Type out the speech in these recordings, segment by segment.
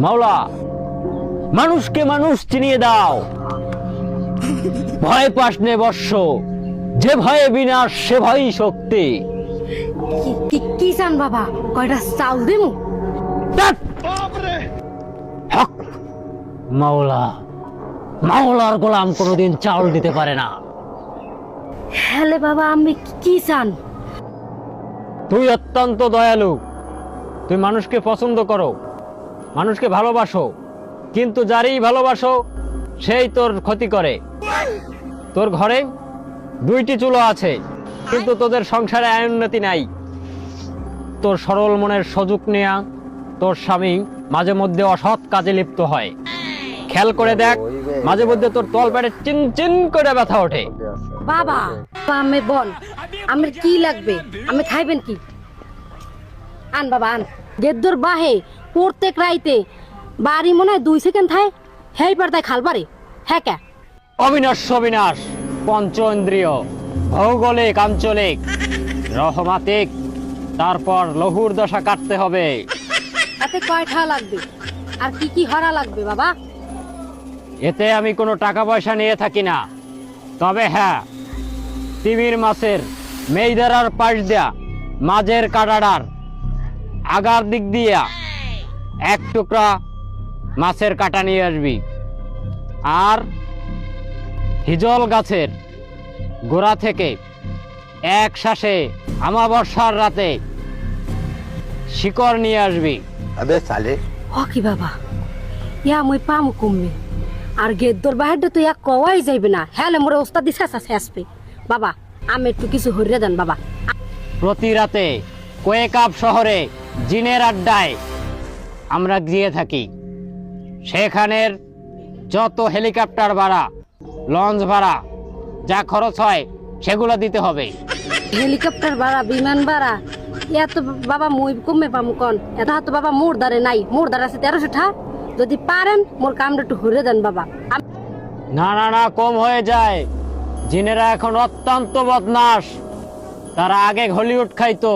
মাওলা মানুষকে মানুষ চিনিয়ে দাও। ভয় পাস নে বর্ষ যে ভয়ে বিনাশ সে ভয়ই শক্তি। কি- চান বাবা কয়টা চাউল দিমু? হক! মাওলা মাওলার গোলাম কোনোদিন চাউল দিতে পারে না। হ্যালে বাবা আমি কি- কি চান তুই অত্যন্ত দয়ালু। তুই মানুষকে পছন্দ করো। মানুষকে ভালোবাসো, কিন্তু যারই ভালোবাসো, সেই তোর ক্ষতি করে। তোর ঘরে দুইটি চুলো আছে, কিন্তু তোদের সংসারে আয়োন্নতি নাই। তোর সরল মনের সুযোগ নেয়া তোর স্বামী মাঝে মধ্যে অসৎ কাজে লিপ্ত হয়। খেয়াল করে দেখ, মাঝে মধ্যে তোর তল পেটে চিন চিন করে ব্যথা ওঠে। বাবা আমি বল, আমার কি লাগবে? আমি খাইবেন কি? আন বাবা, আন। গেদ্দর বাহে প্রত্যেক রাইতে। বাড়ি মনে হয় দুই সেকেন্ড থাই হেই পার তাই খাল বাড়ি। হ্যাঁ কে? অবিনাশ অবিনাশ পঞ্চ ইন্দ্রিয় ভৌগোলিক আঞ্চলিক রহমাতিক তারপর লহুর দশা কাটতে হবে। এতে কয়টা লাগবে? আর কি কি হরা লাগবে বাবা? এতে আমি কোনো টাকা পয়সা নিয়ে থাকি না। তবে হ্যাঁ তিমির মাছের মেইদারার পাশ দিয়া মাঝের কাটাডার আগার দিক দিয়া এক টুকরা মাছের কাটা নিয়ে আসবি। আর হিজল গাছের গোড়া থেকে এক শ্বাসে আমাবর্ষার রাতে শিকড় নিয়ে আসবি। আবে সালে। ও কি বাবা? ইয়া মই পাম কুমমি। আর গেদ্দর বাহিরটা তো ইয়া কওয়াই যাইবে না। হেলে মোরে ওস্তাদ শেষ আছে আচ্ছা, আসবে। বাবা আমি একটু কিছু হরিয়ে দেন বাবা। প্রতি রাতে কয়েক শহরে জিনের আড্ডায় আমরা গিয়ে থাকি। সেখানের যত হেলিকপ্টার ভাড়া লঞ্চ ভাড়া যা খরচ হয় সেগুলো দিতে হবে। হেলিকপ্টার ভাড়া বিমান ভাড়া ইয়া তো বাবা মুই কমে পাম কন। এটা তো বাবা মোর দ্বারে নাই মোর দ্বারা আছে তেরোশো ঠা। যদি পারেন মোর কামটা একটু হরিয়ে দেন বাবা। না না না কম হয়ে যায়। জিনেরা এখন অত্যন্ত বদমাস তারা আগে হলিউড খাইতো।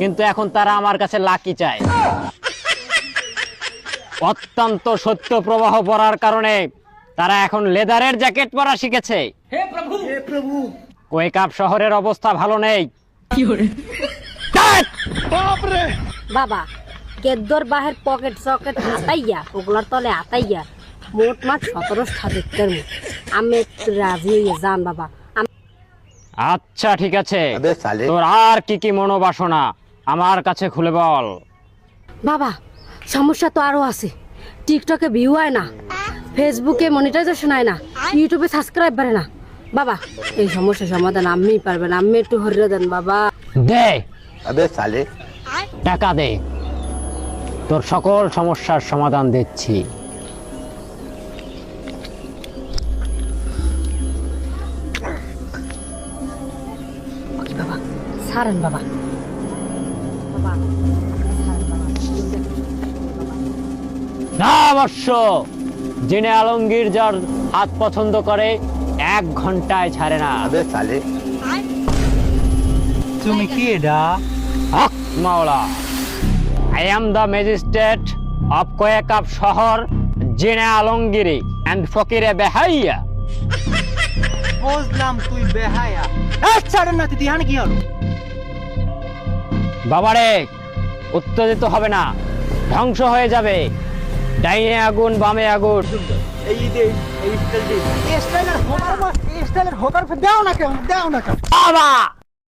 কিন্তু এখন তারা আমার কাছে লাকি চায়। অত্যন্ত সত্য প্রবাহ পড়ার কারণে তারা এখন লেদারের জ্যাকেট পরা শিখেছে। শহরের অবস্থা ভালো নেই। বাবা বাহের পকেট সকেট হাতাইয়া ওগুলার তলে হাতাইয়া মোট মাছ সতেরো সাজেক্টের আমি রাজি যান বাবা। আচ্ছা ঠিক আছে। তোর আর কি কি মনোবাসনা? আমার কাছে খুলে বল। বাবা সমস্যা তো আরও আছে। টিকটকে ভিউ হয় না ফেসবুকে মনিটাইজেশন হয় না ইউটিউবে সাবস্ক্রাইব বাড়ে না। বাবা এই সমস্যা সমাধান আমি পারবেন আমি একটু হরিয়ে দেন বাবা। দে। আবে সালে। টাকা দে। তোর সকল সমস্যার সমাধান দিচ্ছি। বাবা সারেন বাবা। না অবশ্য জেনে আলমগীর যার হাত পছন্দ করে এক ঘন্টায় ছাড়ে না। তুমি কি এটা? মাওলা। I am the magistrate of শহর জেনে অ্যান্ড ফকিরে বেহাইয়া। বুঝলাম তুই ছাড়েন না তুই কি বাবারে উত্তেজিত হবে না। ধ্বংস হয়ে যাবে। ডাইনে আগুন বামে আগুন। এই দে এই এই স্টাইলের হোকার এই স্টাইলের হোকার দাও না কেন দাও না কেন বাবা!